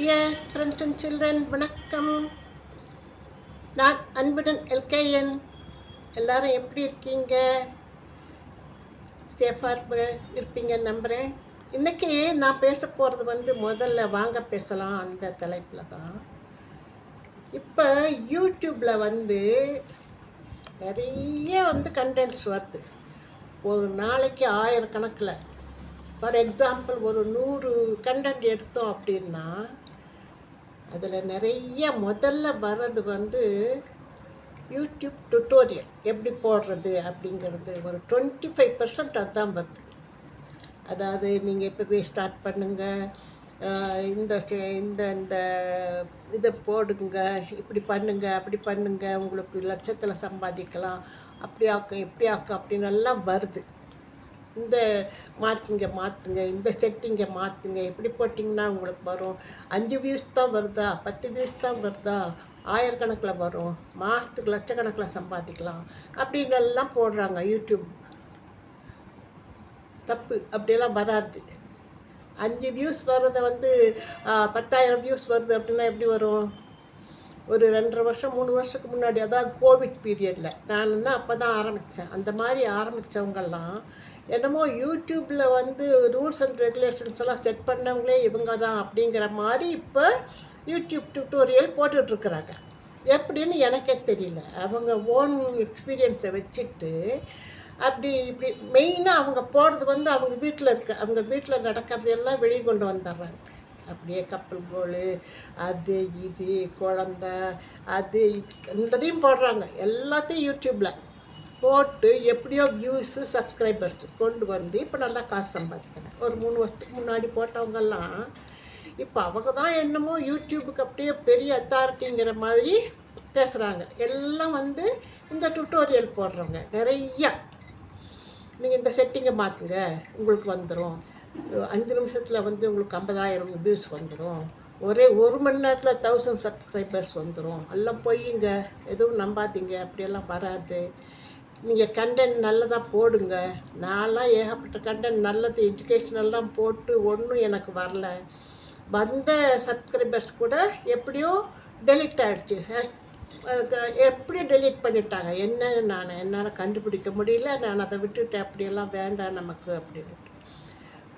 Dear friends and children வணக்கம். நான் அன்புடன் எல்கேஎன். எல்லாரும் எப்படி இருக்கீங்க? சேஃபாக இருப்பீங்கன்னு நம்புகிறேன் இன்றைக்கி நான் பேச போகிறது வந்து முதல்ல வாங்க பேசலாம் அந்த தலைப்பில் தான். இப்போ யூடியூப்பில் வந்து நிறைய வந்து கண்டென்ட்ஸ் வருது. ஒரு நாளைக்கு ஆயிரக்கணக்கில். ஃபார் எக்ஸாம்பிள் ஒரு நூறு கண்டென்ட் எடுத்தோம் அப்படின்னா அதில் நிறைய முதல்ல வர்றது வந்து யூடியூப் டுட்டோரியல் எப்படி போடுறது அப்படிங்கிறது ஒரு டுவெண்ட்டி ஃபைவ் பர்சன்ட் அதுதான் வருது அதாவது நீங்கள் எப்போவே ஸ்டார்ட் பண்ணுங்கள் இந்த இந்த இந்த இதை போடுங்க. இப்படி பண்ணுங்க அப்படி பண்ணுங்க. உங்களுக்கு லட்சத்தில் சம்பாதிக்கலாம். அப்படி ஆக்கும் இப்படி ஆக்கும் அப்படின்னு எல்லாம் வருது. இந்த மார்க்கிங்கை மாற்றுங்க இந்த செட்டிங்கை மாற்றுங்க இப்படி போட்டிங்கன்னா உங்களுக்கு வரும். அஞ்சு வியூஸ் தான் வருதா? பத்து வியூஸ் தான் வருதா? ஆயிரக்கணக்கில் வரும். மாதத்துக்கு லட்சக்கணக்கில் சம்பாதிக்கலாம். அப்படின்னெல்லாம் போடுறாங்க யூடியூப் தப்பு. அப்படியெல்லாம் வராது. அஞ்சு வியூஸ் வர்றதை வந்து பத்தாயிரம் வியூஸ் வருது அப்படின்னா எப்படி வரும்? ஒரு ரெண்டரை வருஷம் மூணு வருஷத்துக்கு முன்னாடி அதாவது கோவிட் பீரியடில் நான் தான் அப்போ தான் ஆரம்பித்தேன் அந்த மாதிரி ஆரம்பித்தவங்கெல்லாம் என்னமோ யூடியூப்பில் வந்து ரூல்ஸ் அண்ட் ரெகுலேஷன்ஸ் எல்லாம் செட் பண்ணவங்களே இவங்க தான் அப்படிங்கிற மாதிரி இப்போ யூடியூப் டியூட்டோரியல் போட்டுட்ருக்குறாங்க. எப்படின்னு எனக்கே தெரியல. அவங்க ஓன் எக்ஸ்பீரியன்ஸை வச்சுட்டு அப்படி இப்படி மெயினாக அவங்க போகிறது வந்து அவங்க வீட்டில் இருக்க அவங்க வீட்டில் நடக்கிறது எல்லாம் வெளியே கொண்டு வந்துடுறாங்க. அப்படியே கப்பல் கோல் அது இது குழந்த அது இது எல்லாத்தையும் போடுறாங்க. எல்லாத்தையும் யூடியூப்பில் போட்டு எப்படியோ வியூஸு சப்ஸ்கிரைபர்ஸ் கொண்டு வந்து இப்போ நல்லா காசு சம்பாதிக்கிறேன் ஒரு மூணு வருஷத்துக்கு முன்னாடி போட்டவங்கெல்லாம் இப்போ அவங்க தான் என்னமோ யூடியூபுக்கு அப்படியே பெரிய அத்தாரிட்டிங்கிற மாதிரி பேசுகிறாங்க எல்லாம் வந்து இந்த டுட்டோரியல் போடுறவங்க. நிறையா. நீங்கள் இந்த செட்டிங்கை மாற்றுங்க உங்களுக்கு வந்துடும் அஞ்சு நிமிஷத்தில் வந்து உங்களுக்கு ஐம்பதாயிரம் வியூஸ் வந்துடும் ஒரே ஒரு மணி நேரத்தில் தௌசண்ட் சப்ஸ்கிரைபர்ஸ் வந்துடும் எல்லாம் பொய்யுங்க எதுவும் நம்பாதீங்க. அப்படியெல்லாம் வராது. நீங்கள் கண்டென்ட் நல்லதாக போடுங்க. நான்லாம் ஏகப்பட்ட கண்டென்ட் நல்லது எஜுகேஷனெல்லாம் போட்டு ஒன்றும் எனக்கு வரல. வந்த சப்ஸ்கிரைபர்ஸ் கூட எப்படியோ டெலிட் ஆகிடுச்சு எப்படி டெலீட் பண்ணிட்டாங்க. என்னன்னு நான் என்னால் கண்டுபிடிக்க முடியல. நான் அதை விட்டுட்டேன். அப்படியெல்லாம் வேண்டாம் நமக்கு அப்படின்ட்டு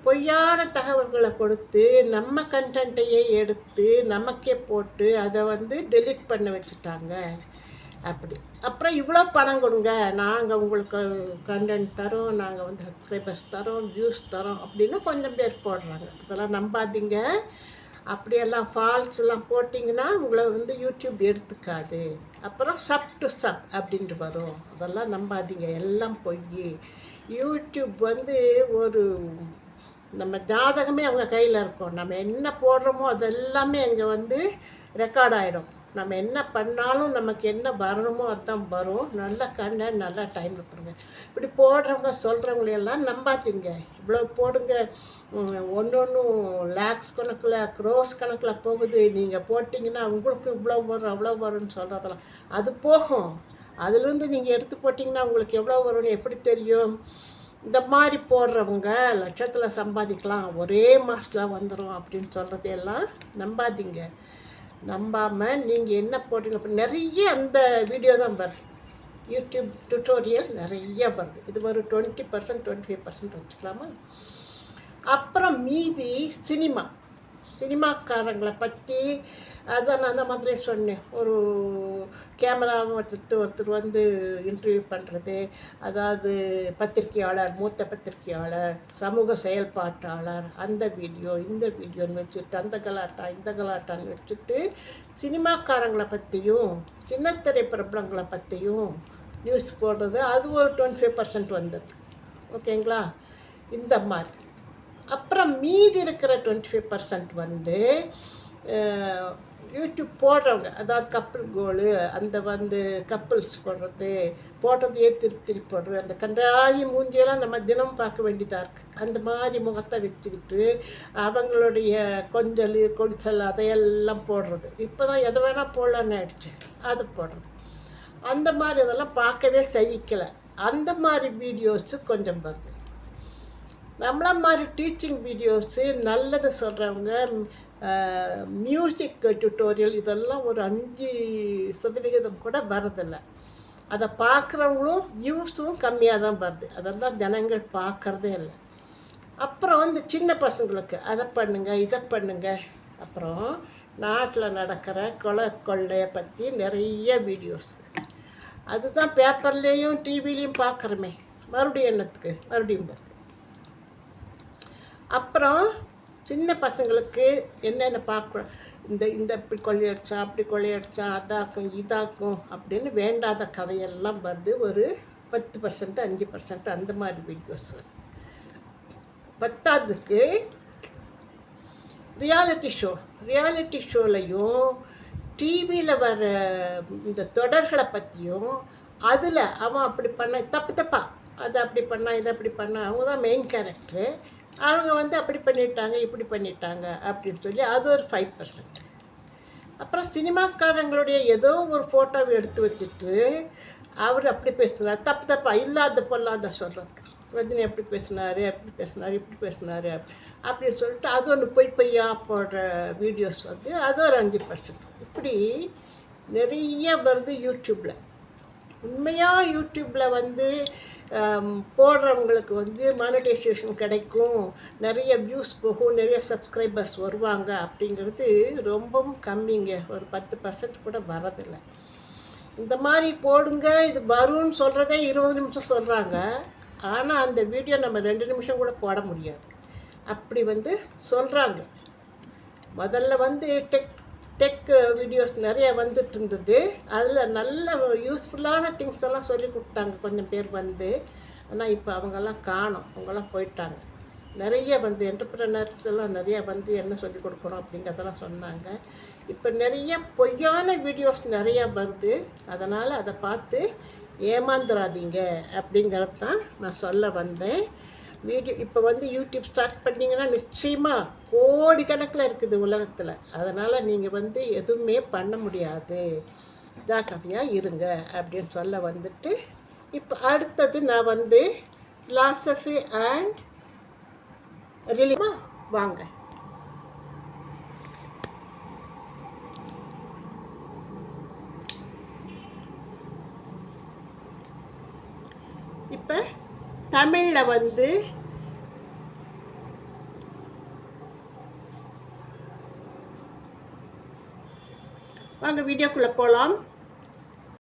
பொய்யான தகவல்களை கொடுத்து நம்ம கண்டென்ட்டையே எடுத்து நமக்கே போட்டு அதை வந்து டெலீட் பண்ண வச்சுட்டாங்க. அப்படி. அப்புறம் இவ்வளோ பணம் கொடுங்க. நாங்கள் உங்களுக்கு கண்டென்ட் தரோம். நாங்கள் வந்து சப்ஸ்கிரைபர்ஸ் தரோம் வியூஸ் தரோம் அப்படின்னு கொஞ்சம் பேர் போடுறாங்க. அதெல்லாம் நம்பாதீங்க. அப்படியெல்லாம் ஃபால்ஸ் எல்லாம் போட்டிங்கன்னா உங்களை வந்து யூடியூப் எடுத்துக்காது. அப்புறம் சப் டு சப் அப்படின்ட்டு வரும். அதெல்லாம் நம்பாதீங்க. எல்லாம் பொய். யூடியூப் வந்து ஒரு நம்ம ஜாதகமே அவங்க கையில் இருக்கும். நம்ம என்ன போடுறோமோ அது எல்லாமே அங்கே வந்து ரெக்கார்ட் ஆகிடும் நம்ம என்ன பண்ணாலும் நமக்கு என்ன வரணுமோ அதுதான் வரும். நல்ல கண்ணை நல்லா டைம் கொடுங்க. இப்படி போடுறவங்க சொல்கிறவங்களையெல்லாம் நம்பாதீங்க. இவ்வளோ போடுங்க. ஒன்று ஒன்றும் லேக்ஸ் கணக்கில் க்ரோஸ் கணக்கில் போகுது. நீங்கள் போட்டிங்கன்னா உங்களுக்கு இவ்வளோ வரும் அவ்வளோ வரும்னு சொல்கிறதெல்லாம் அது போகும். அதுலேருந்து நீங்கள் எடுத்து போட்டிங்கன்னா உங்களுக்கு எவ்வளோ வரும்னு எப்படி தெரியும்? இந்த மாதிரி போடுறவங்க லட்சத்தில் சம்பாதிக்கலாம் ஒரே மாதத்தில் வந்துடும் அப்படின்னு சொல்கிறதையெல்லாம் நம்பாதீங்க. நம்பாமல் நீங்கள் என்ன போடுறீங்க நிறைய அந்த வீடியோ தான் வருது யூடியூப் டுட்டோரியல் நிறைய வருது. இது ஒரு twenty percent twenty five percent வச்சுக்கலாமா? அப்புறம் மீதி சினிமா சினிமாக்காரங்களை பற்றி அதான் நான் அந்த மாதிரி சொன்னேன். ஒரு கேமராவை வச்சுட்டு ஒருத்தர் வந்து இன்டர்வியூ பண்ணுறது அதாவது பத்திரிக்கையாளர் மூத்த பத்திரிக்கையாளர் சமூக செயல்பாட்டாளர் அந்த வீடியோ இந்த வீடியோன்னு வச்சுட்டு அந்த கலாட்டா இந்த கலாட்டான்னு வச்சுட்டு சினிமாக்காரங்களை பற்றியும் சின்னத்திரை பிரபலங்களை பற்றியும் நியூஸ் போடுறது அது ஒரு டுவெண்ட்டி ஃபைவ் பர்சன்ட் வந்தது ஓகேங்களா இந்த மாதிரி. அப்புறம் மீதி இருக்கிற டுவெண்ட்டி ஃபைவ் பர்சன்ட் வந்து யூடியூப் போடுறவங்க அதாவது கப்பல் கோலு அந்த வந்து கப்பல்ஸ் போடுறது போடுறதையே திருப்பி திருப்பி போடுறது அந்த கன்றாவி மூஞ்சியெல்லாம் நம்ம தினம் பார்க்க வேண்டியதாக இருக்குது அந்த மாதிரி முகத்தை வச்சுக்கிட்டு அவங்களுடைய கொஞ்சல் கொடிசல் அதையெல்லாம் போடுறது. இப்போ தான் எதை வேணால் போடலான்னு ஆயிடுச்சு. அது போடுறது. அந்த மாதிரி அதெல்லாம் பார்க்கவே சகிக்கலை. அந்த மாதிரி வீடியோஸு கொஞ்சம் வருது. நம்மள மாதிரி டீச்சிங் வீடியோஸு நல்லதை சொல்கிறவங்க மியூசிக் டியூட்டோரியல் இதெல்லாம் ஒரு அஞ்சு சதவிகிதம் கூட வரதில்லை அதை பார்க்குறவங்களும் வியூஸும் கம்மியாக தான் வருது. அதெல்லாம் ஜனங்கள் பார்க்குறதே இல்லை. அப்புறம் வந்து சின்ன பசங்களுக்கு அதை பண்ணுங்கள் இதை பண்ணுங்கள் அப்புறம் நாட்டில் நடக்கிற கொலை கொள்ளையை பற்றி நிறைய வீடியோஸ் அதுதான் பேப்பர்லேயும் டிவிலையும் பார்க்குறோமே மறுபடியும் என்னத்துக்கு? மறுபடியும் வருது. அப்புறம் சின்ன பசங்களுக்கு என்னென்ன பார்க்க இந்த இந்த இப்படி கொள்ளையடிச்சா அப்படி கொள்ளையடிச்சா அதாக்கும் இதாக்கும் அப்படின்னு வேண்டாத கதையெல்லாம் வந்து ஒரு பத்து பர்சன்ட் அஞ்சு பர்சன்ட் அந்த மாதிரி வீடியோஸ் வருது பத்தாவதுக்கு ரியாலிட்டி ஷோ ரியாலிட்டி ஷோலையும் டிவியில் வர இந்த தொடர்களை பற்றியும் அதில் அவன் அப்படி பண்ண தப்பு தப்பா அதை அப்படி பண்ணா இதை அப்படி பண்ணா அவங்க தான் மெயின் கேரக்டரு அவங்க வந்து அப்படி பண்ணிட்டாங்க இப்படி பண்ணிட்டாங்க அப்படின்னு சொல்லி அது ஒரு ஃபைவ் பர்சன்ட் அப்புறம் சினிமாக்காரங்களுடைய ஏதோ ஒரு ஃபோட்டோவை எடுத்து வச்சுட்டு அவர் அப்படி பேசுகிறார் தப்பு தப்பாக இல்லாத பொல்லாத சொல்கிறதுக்கு ரஜினி எப்படி பேசினார் அப்படி பேசினார் இப்படி பேசினார் அப்படின்னு சொல்லிட்டு அது ஒன்று பொய் பொய்யா போடுற வீடியோஸ் வந்து அது ஒரு அஞ்சு பர்சன்ட் இப்படி நிறைய வருது யூடியூப்பில் உண்மையாக யூடியூப்பில் வந்து போடுறவங்களுக்கு வந்து மானிட்டைசேஷன் கிடைக்கும். நிறைய வியூஸ் போகும் நிறைய சப்ஸ்கிரைபர்ஸ் வருவாங்க அப்படிங்கிறது ரொம்பவும் கம்மிங்க. ஒரு பத்து பர்சன்ட் கூட வரதில்லை. இந்த மாதிரி போடுங்க இது வரும்னு சொல்கிறதே இருபது நிமிஷம் சொல்கிறாங்க ஆனால் அந்த வீடியோ நம்ம ரெண்டு நிமிஷம் கூட போட முடியாது. அப்படி வந்து சொல்கிறாங்க முதல்ல வந்து டெக் டெக் வீடியோஸ் நிறைய வந்துட்டு இருந்தது. அதில் நல்ல யூஸ்ஃபுல்லான திங்ஸ் எல்லாம் சொல்லி கொடுத்தாங்க. கொஞ்சம் பேர் வந்து. ஆனால் இப்போ அவங்கெல்லாம் காணும். அவங்கெல்லாம் போயிட்டாங்க. நிறைய வந்து என்டர்பிரனர்ஸ் எல்லாம் நிறைய வந்து என்ன சொல்லி கொடுக்கணும் அப்படிங்கிறதெல்லாம் சொன்னாங்க. இப்போ நிறைய பொய்யான வீடியோஸ் நிறைய வருது. அதனால் அதை பார்த்து ஏமாந்துடாதீங்க அப்படிங்கிறது தான் நான் சொல்ல வந்தேன். வீடியோ இப்போ வந்து யூடியூப் ஸ்டார்ட் பண்ணிங்கன்னா நிச்சயமாக கோடிக்கணக்கில் இருக்குது உலகத்தில். அதனால் நீங்கள் வந்து எதுவுமே பண்ண முடியாது. ஜாக்கிரதையாக இருங்க அப்படின்னு சொல்ல வந்துட்டு இப்போ அடுத்தது நான் வந்து ஃபிலாசபி அண்ட் ரிலிமா வாங்க. இப்போ தமிழில் வந்து வாங்க வீடியோக்குள்ளே போகலாம்